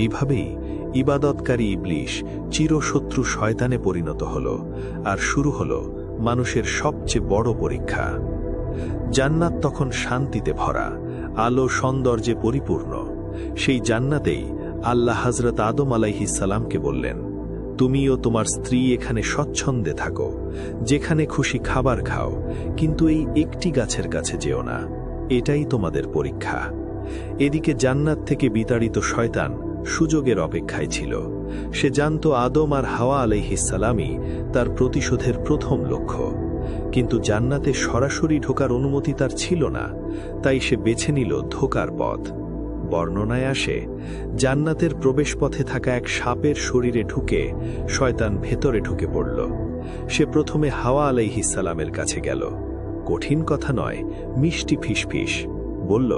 এইভাবেই ইবাদতকারী ইবলিশ চিরশত্রু শয়তানে পরিণত হল, আর শুরু হল মানুষের সবচেয়ে বড় পরীক্ষা। জান্নাত তখন শান্তিতে ভরা, আলো সৌন্দর্যে পরিপূর্ণ। সেই জান্নাতেই আল্লাহ হজরত আদম আলাইহিসালামকে বললেন, তুমিও তোমার স্ত্রী এখানে স্বচ্ছন্দে থাকো, যেখানে খুশি খাবার খাও, কিন্তু এই একটি গাছের কাছে যেও না। এটাই তোমাদের পরীক্ষা। এদিকে জান্নাত থেকে বিতাড়িত শয়তান সুযোগের অপেক্ষায় ছিল। সে জানত আদম আর হাওয়া আলাইহিসালামই তার প্রতিশোধের প্রথম লক্ষ্য। কিন্তু জান্নাতে সরাসরি ঢোকার অনুমতি তার ছিল না, তাই সে বেছে নিল ধোকার পথ। বর্ণনায় আসে, জান্নাতের প্রবেশপথে থাকা এক সাপের শরীরে ঢুকে শয়তান ভেতরে ঢুকে পড়ল। সে প্রথমে হাওয়া আলাইহিসালামের কাছে গেল। কঠিন কথা নয়, মিষ্টি ফিসফিস। বলল,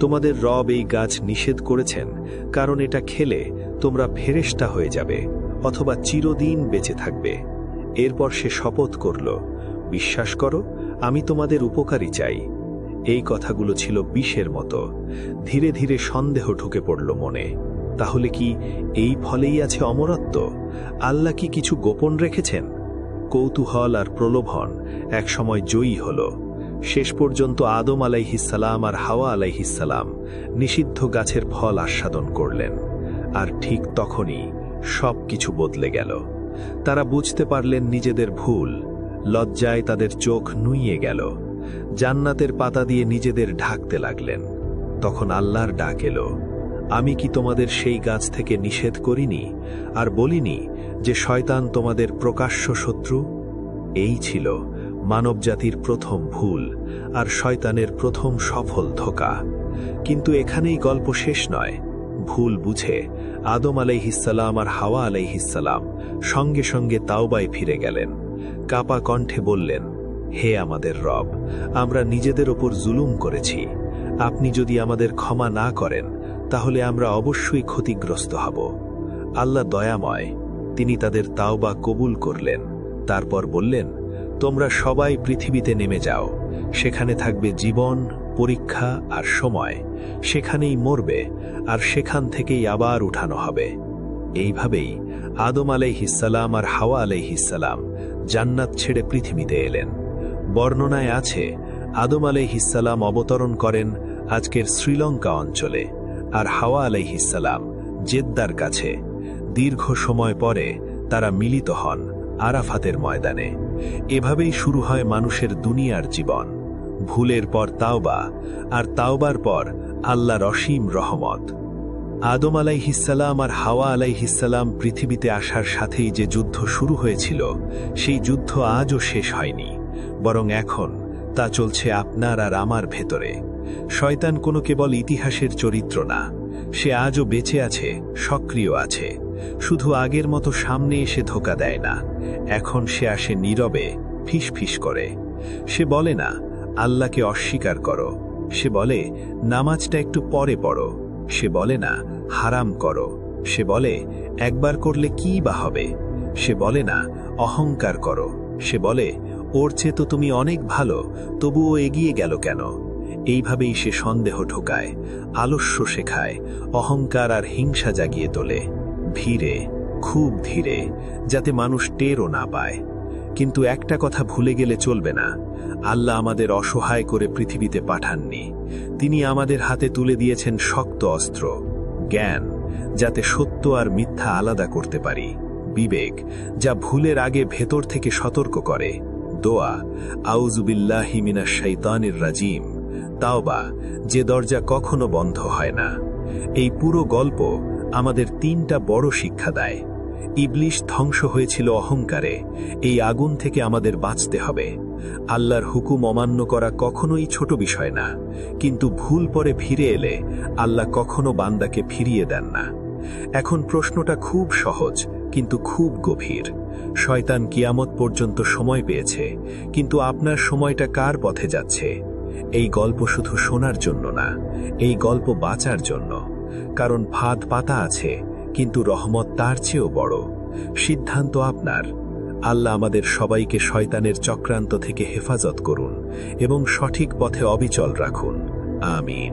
তোমাদের রব এই গাছ নিষেধ করেছেন, কারণ এটা খেলে তোমরা ফেরেস্টা হয়ে যাবে, অথবা চিরদিন বেঁচে থাকবে। এরপর সে শপথ করল, বিশ্বাস করো, আমি তোমাদের উপকারী চাই। এই কথাগুলো ছিল বিষের মতো। ধীরে ধীরে সন্দেহ ঢুকে পড়ল মনে। তাহলে কি এই ফলেই আছে অমরত্ব? আল্লাহ কি কিছু গোপন রেখেছেন? কৌতূহল আর প্রলোভন একসময় জয়ী হল। শেষ পর্যন্ত আদম আলাইহিসালাম আর হাওয়া আলাইহিসালাম নিষিদ্ধ গাছের ফল আস্বাদন করলেন। আর ঠিক তখনই সব কিছু বদলে গেল। তারা বুঝতে পারলেন নিজেদের ভুল, লজ্জায় তাদের চোখ নুইয়ে গেল, জান্নাতের পাতা দিয়ে নিজেদের ঢাকতে লাগলেন। তখন আল্লাহর ডাক এলো, আমি কি তোমাদের সেই গাছ থেকে নিষেধ করিনি আর বলিনি যে শয়তান তোমাদের প্রকাশ্য শত্রু? এই ছিল মানবজাতির প্রথম ভুল আর শয়তানের প্রথম সফল ধোকা। কিন্তু এখানেই গল্প শেষ নয়। ভুল বুঝে আদম আলাইহিসাল্লাম আর হাওয়া আলাইহিসাল্লাম সঙ্গে সঙ্গে তাওবায় ফিরে গেলেন। কাপা কণ্ঠে বললেন, হে আমাদের রব, আমরা নিজেদের ওপর জুলুম করেছি। আপনি যদি আমাদের ক্ষমা না করেন, তাহলে আমরা অবশ্যই ক্ষতিগ্রস্ত হব। আল্লাহ দয়াময়, তিনি তাদের তাওবা কবুল করলেন। তারপর বললেন, তোমরা সবাই পৃথিবীতে নেমে যাও। সেখানে থাকবে জীবন, পরীক্ষা আর সময়। সেখানেই মরবে, আর সেখান থেকেই আবার উঠানো হবে। এইভাবেই আদম আলাইহিসাল্লাম আর হাওয়া আলাইহিসাল্লাম জান্নাত ছেড়ে পৃথিবীতে এলেন। বর্ণনায় আছে, আদম আলাইহিসাল্লাম অবতরণ করেন আজকের শ্রীলঙ্কা অঞ্চলে, আর হাওয়া আলাইহিসাল্লাম জেদ্দার কাছে। দীর্ঘ সময় পরে তারা মিলিত হন। আরাফাতের ময়দানে। এভাবেই শুরু হয় মানুষের দুনিয়ার জীবন। ভুলের পর তাওবা, আর তাওবার পর আল্লাহ রসিম রহমত। আদম আলাইহিসাল্লাম আর হাওয়া আলাইহিসাল্লাম পৃথিবীতে আসার সাথেই যে যুদ্ধ শুরু হয়েছিল, সেই যুদ্ধ আজও শেষ হয়নি। বরং এখন তা চলছে আপনার আর আমার ভেতরে। শয়তান কোনো কেবল ইতিহাসের চরিত্র না, সে আজও বেঁচে আছে, সক্রিয় আছে। শুধু আগের মতো সামনে এসে ধোকা দেয় না। এখন সে আসে নীরবে ফিস ফিস করে। সে বলে না, আল্লাহকে অস্বীকার করো। সে বলে, নামাজটা একটু পরে পড়ো। সে বলে না, হারাম করো। সে বলে, একবার করলে কি বা হবে? সে বলে না, অহংকার করো। সে বলে, ওর চেয়ে তো তুমি অনেক ভালো, তবুও এগিয়ে গেল কেন? এইভাবেই সে সন্দেহ ঢোকায় আলস্য শেখায়, অহংকার আর হিংসা জাগিয়ে তোলে। ধীরে, খুব ধীরে, যাতে মানুষ টেরও না পায়। কিন্তু একটা কথা ভুলে গেলে চলবে না। আল্লাহ আমাদের অসহায় করে পৃথিবীতে পাঠাননি। তিনি আমাদের হাতে তুলে দিয়েছেন শক্ত অস্ত্র, জ্ঞান, যাতে সত্য আর মিথ্যা আলাদা করতে পারি। বিবেক, যা ভুলের আগে ভেতর থেকে সতর্ক করে। দোয়া আউজুবিল্লাহিমিনা শৈতানের রাজিম তাওবা, যে দরজা কখনো বন্ধ হয় না। এই পুরো গল্প আমাদের তিনটা বড় শিক্ষা দেয়। ইবলিশ ধ্বংস হয়েছিল অহংকারে। এই আগুন থেকে আমাদের বাঁচতে হবে। আল্লাহর হুকুম অমান্য করা কখনোই ছোট বিষয় না। কিন্তু ভুল পরে ফিরে এলে আল্লাহ কখনো বান্দাকে ফিরিয়ে দেন না। এখন প্রশ্নটা খুব সহজ, কিন্তু খুব গভীর। শয়তান কিয়ামত পর্যন্ত সময় পেয়েছে, কিন্তু আপনার সময়টা কার পথে যাচ্ছে? এই গল্প শুধু শোনার জন্য না, এই গল্প বাঁচার জন্য। কারণ ফাঁদ পাতা আছে, কিন্তু রহমত তার চেয়েও বড়। সিদ্ধান্ত আপনার। আল্লাহ আমাদের সবাইকে শয়তানের চক্রান্ত থেকে হেফাজত করুন এবং সঠিক পথে অবিচল রাখুন। আমিন।